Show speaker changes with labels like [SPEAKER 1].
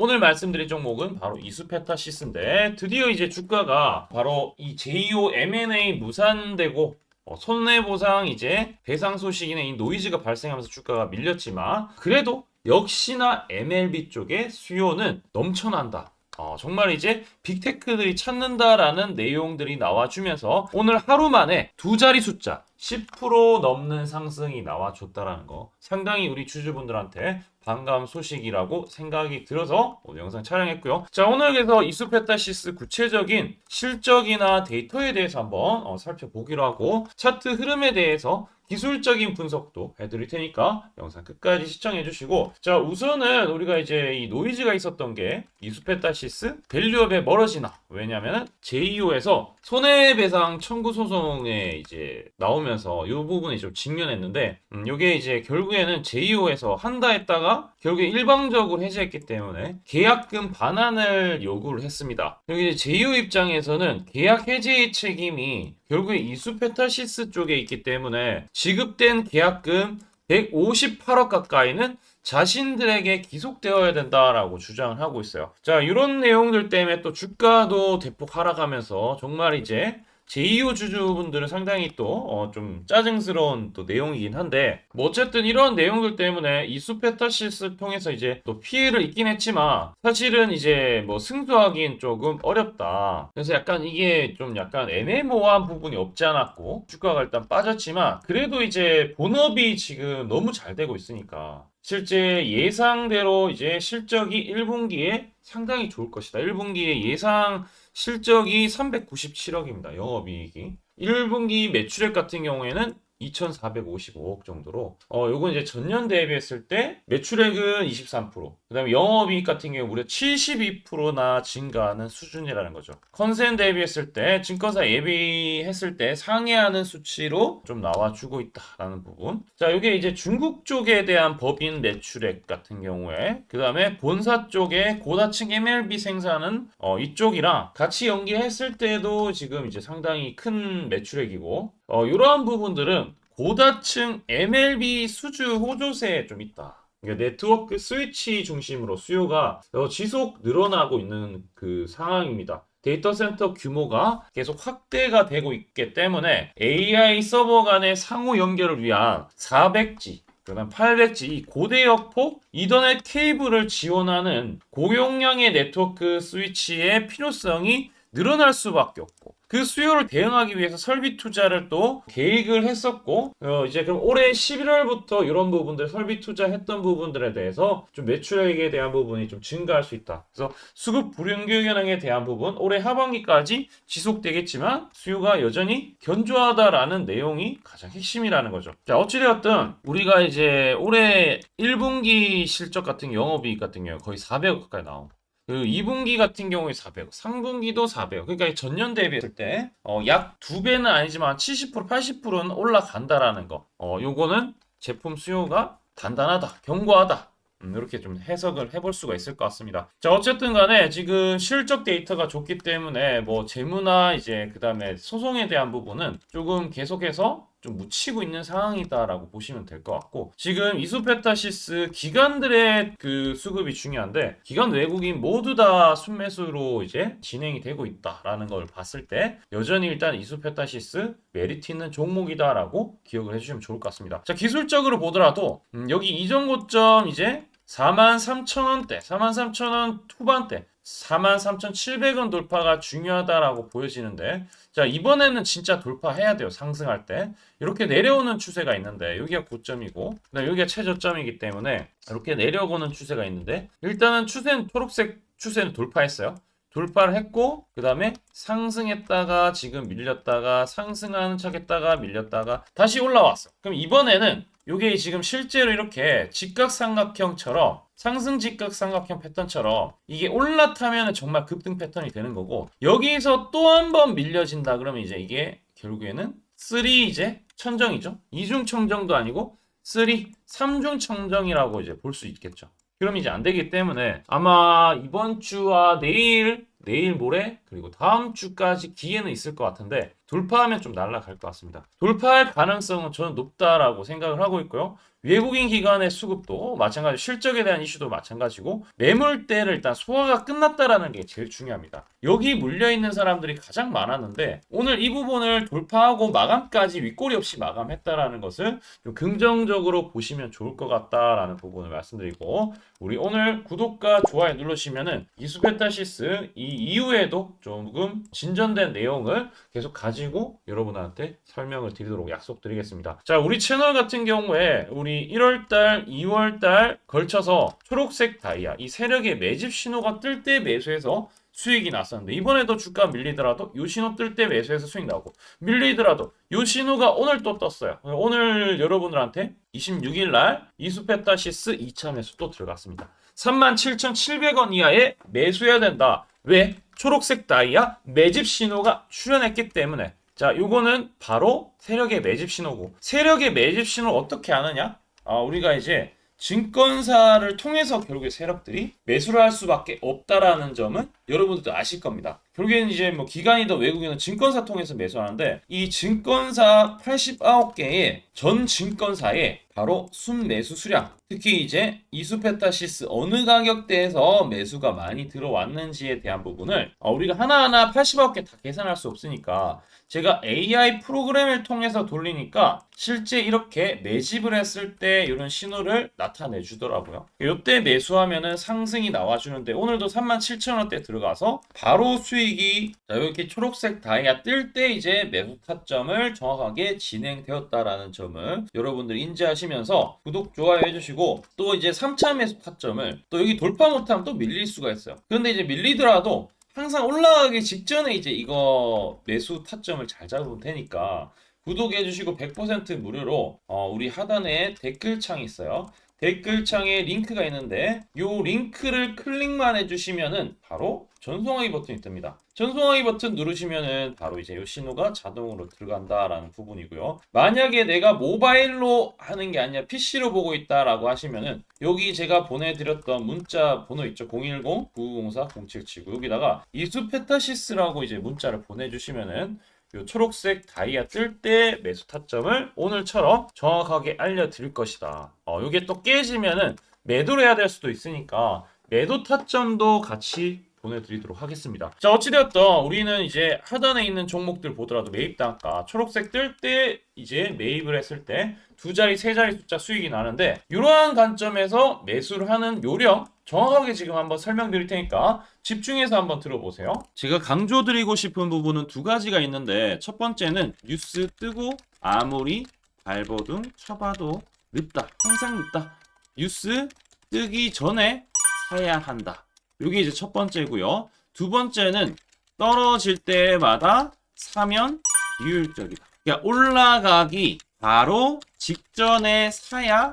[SPEAKER 1] 오늘 말씀드릴 종목은 바로 이수페타시스인데 드디어 이제 주가가 바로 이 JO M&A 무산되고 어, 손해보상 이제 배상 소식이나 이 노이즈가 발생하면서 주가가 밀렸지만 그래도 역시나 MLB 쪽의 수요는 넘쳐난다. 어, 정말 이제 빅테크들이 찾는다라는 내용들이 나와주면서 오늘 하루 만에 두 자리 숫자 10% 넘는 상승이 나와줬다라는 거 상당히 우리 주주분들한테 반가운 소식이라고 생각이 들어서 오늘 영상 촬영했고요. 자 오늘 그래서 이수페타시스 구체적인 실적이나 데이터에 대해서 한번 어, 살펴보기로 하고 차트 흐름에 대해서 기술적인 분석도 해드릴 테니까 영상 끝까지 시청해 주시고 자 우선은 우리가 이제 이 노이즈가 있었던 게 이수페타시스 밸류업에 멀어지나 왜냐면은 JEO에서 손해배상 청구 소송에 이제 나오면서 이 부분이 좀 직면했는데 음, 요게 이제 결국에는 JEO에서 한다 했다가 결국에 일방적으로 해제했기 때문에 계약금 반환을 요구를 했습니다. 여기 JEO 입장에서는 계약 해제의 책임이 결국에 이수페타시스 쪽에 있기 때문에 지급된 계약금 158억 가까이는 자신들에게 기속되어야 된다라고 주장을 하고 있어요. 자, 이런 내용들 때문에 또 주가도 대폭 하락하면서 정말 이제 제2호 주주분들은 상당히 또 어, 좀 짜증스러운 또 내용이긴 한데 뭐 어쨌든 이런 내용들 때문에 이 수페타시스 통해서 이제 또 피해를 입긴 했지만 사실은 이제 뭐 승소하기엔 조금 어렵다. 그래서 약간 이게 좀 약간 애매모호한 부분이 없지 않았고 주가가 일단 빠졌지만 그래도 이제 본업이 지금 너무 잘 되고 있으니까 실제 예상대로 이제 실적이 1분기에 상당히 좋을 것이다. 1분기에 예상 실적이 397억입니다. 영업이익이. 1분기 매출액 같은 경우에는 2,455억 정도로 어 요건 이제 전년 대비했을 때 매출액은 23%, 그다음에 영업이익 같은 경우 무려 72%나 증가하는 수준이라는 거죠. 컨센 대비했을 때 증권사 예비했을 때 상회하는 수치로 좀 나와주고 있다라는 부분. 자, 요게 이제 중국 쪽에 대한 법인 매출액 같은 경우에 그다음에 본사 쪽에 고다층 MLB 생산은 어 이쪽이랑 같이 연계했을 때도 지금 이제 상당히 큰 매출액이고 어, 이러한 부분들은 고다층 MLB 수주 호조세에 좀 있다. 그러니까 네트워크 스위치 중심으로 수요가 어, 지속 늘어나고 있는 그 상황입니다. 데이터 센터 규모가 계속 확대가 되고 있기 때문에 AI 서버 간의 상호 연결을 위한 400G, 그다음 800G 이 고대역폭 이더넷 케이블을 지원하는 고용량의 네트워크 스위치의 필요성이 늘어날 수밖에 없고 그 수요를 대응하기 위해서 설비 투자를 또 계획을 했었고 어 이제 그럼 올해 11월부터 이런 부분들 설비 투자했던 부분들에 대해서 좀 매출액에 대한 부분이 좀 증가할 수 있다. 그래서 수급 불균형 현황에 대한 부분 올해 하반기까지 지속되겠지만 수요가 여전히 견조하다라는 내용이 가장 핵심이라는 거죠. 자 어찌되었든 우리가 이제 올해 1분기 실적 같은 영업이익 같은 경우 거의 400억 가까이 나온 그 2분기 같은 경우에 400억, 3분기도 400억. 그러니까 전년 대비했을 때, 어, 약 2배는 아니지만 70%, 80%는 올라간다라는 거. 어, 요거는 제품 수요가 단단하다, 견고하다. 음, 이렇게 좀 해석을 해볼 수가 있을 것 같습니다. 자, 어쨌든 간에 지금 실적 데이터가 좋기 때문에 뭐 재무나 이제 그 다음에 소송에 대한 부분은 조금 계속해서 좀 묻히고 있는 상황이다라고 보시면 될 것 같고 지금 이수페타시스 기관들의 그 수급이 중요한데 기관 외국인 모두 다 순매수로 이제 진행이 되고 있다라는 걸 봤을 때 여전히 일단 이수페타시스 메리트 있는 종목이다라고 기억을 해주시면 좋을 것 같습니다. 자 기술적으로 보더라도 음, 여기 이전 고점 이제 43,000원대, 43,000원 후반대 43,700원 돌파가 중요하다라고 보여지는데 자 이번에는 진짜 돌파해야 돼요 상승할 때. 이렇게 내려오는 추세가 있는데 여기가 고점이고 여기가 최저점이기 때문에 이렇게 내려오는 추세가 있는데 일단은 추세는 초록색 추세는 돌파했어요. 돌파를 했고 그 다음에 상승했다가 지금 밀렸다가 상승하는 척했다가 밀렸다가 다시 올라왔어. 그럼 이번에는 이게 지금 실제로 이렇게 직각삼각형처럼 상승 직각삼각형 패턴처럼 이게 올라타면 정말 급등 패턴이 되는 거고 여기서 또 한 번 밀려진다 그러면 이제 이게 결국에는 3 이제 천정이죠. 이중 천정도 아니고 3 삼중 천정이라고 이제 볼 수 있겠죠. 그럼 이제 안 되기 때문에 아마 이번 주와 내일 내일 모레 그리고 다음 주까지 기회는 있을 것 같은데 돌파하면 좀 날아갈 것 같습니다. 돌파할 가능성은 저는 높다라고 생각을 하고 있고요. 외국인 기관의 수급도 마찬가지 실적에 대한 이슈도 마찬가지고 매물대를 일단 소화가 끝났다라는 게 제일 중요합니다. 여기 물려 있는 사람들이 가장 많았는데 오늘 이 부분을 돌파하고 마감까지 윗꼬리 없이 마감했다라는 것을 좀 긍정적으로 보시면 좋을 것 같다라는 부분을 말씀드리고 우리 오늘 구독과 좋아요 누르시면은 이수페타시스 이 이후에도 조금 진전된 내용을 계속 가지 고 여러분한테 설명을 드리도록 약속드리겠습니다. 자, 우리 채널 같은 경우에 우리 1월달, 2월달 걸쳐서 초록색 다이아 이 세력의 매집 신호가 뜰 때 매수해서 수익이 났었는데 이번에도 주가 밀리더라도 요 신호 뜰 때 매수해서 수익 나오고 밀리더라도 요 신호가 오늘 또 떴어요. 오늘 여러분들한테 26일 날 이수페타시스 2차 매수 또 들어갔습니다. 37,700원 이하에 매수해야 된다. 왜? 초록색 다이아 매집 신호가 출현했기 때문에 자, 요거는 바로 세력의 매집 신호고 세력의 매집 신호를 어떻게 아느냐? 아, 우리가 이제 증권사를 통해서 결국에 세력들이 매수를 할 수밖에 없다라는 점은 여러분들도 아실 겁니다. 결국에는 이제 뭐 기관이든 외국인은 증권사 통해서 매수하는데 이 증권사 89개의 전 증권사에 바로 순매수 수량 특히 이제 이수페타시스 어느 가격대에서 매수가 많이 들어왔는지에 대한 부분을 어, 우리가 하나하나 89개 다 계산할 수 없으니까 제가 AI 프로그램을 통해서 돌리니까 실제 이렇게 매집을 했을 때 이런 신호를 나타내 주더라고요. 이때 매수하면은 상승이 나와주는데 오늘도 37,000원대 들어가서 바로 수익이 자, 이렇게 초록색 다이아 뜰 때 이제 매수 타점을 정확하게 진행되었다라는 점을 여러분들이 인지하시면 서 구독, 좋아요 해주시고 또 이제 3차 매수 타점을 또 여기 돌파 못하면 또 밀릴 수가 있어요. 그런데 이제 밀리더라도 항상 올라가기 직전에 이제 이거 매수 타점을 잘 잡으면 되니까 구독해 주시고 100% 무료로 어, 우리 하단에 댓글창이 있어요. 댓글창에 링크가 있는데 이 링크를 클릭만 해주시면은 바로 전송하기 버튼이 뜹니다. 전송하기 버튼 누르시면은 바로 이제 이 신호가 자동으로 들어간다라는 부분이고요. 만약에 내가 모바일로 하는 게 아니라 PC로 보고 있다라고 하시면은 여기 제가 보내드렸던 문자 번호 있죠? 010-9904-0779 여기다가 이수페타시스라고 이제 문자를 보내주시면은 요 초록색 다이아 뜰 때 매수 타점을 오늘처럼 정확하게 알려드릴 것이다. 어, 요게 또 깨지면은 매도를 해야 될 수도 있으니까 매도 타점도 같이 보내드리도록 하겠습니다. 자, 어찌되었던 우리는 이제 하단에 있는 종목들 보더라도 매입 단가 초록색 뜰 때 이제 매입을 했을 때 두 자리, 세 자리 숫자 수익이 나는데 이러한 관점에서 매수를 하는 요령 정확하게 지금 한번 설명드릴 테니까 집중해서 한번 들어보세요. 제가 강조드리고 싶은 부분은 두 가지가 있는데 첫 번째는 뉴스 뜨고 아무리 발버둥 쳐봐도 늦다. 항상 늦다. 뉴스 뜨기 전에 사야 한다. 이게 이제 첫 번째고요. 두 번째는 떨어질 때마다 사면 비효율적이다. 그러니까 올라가기 바로 직전에 사야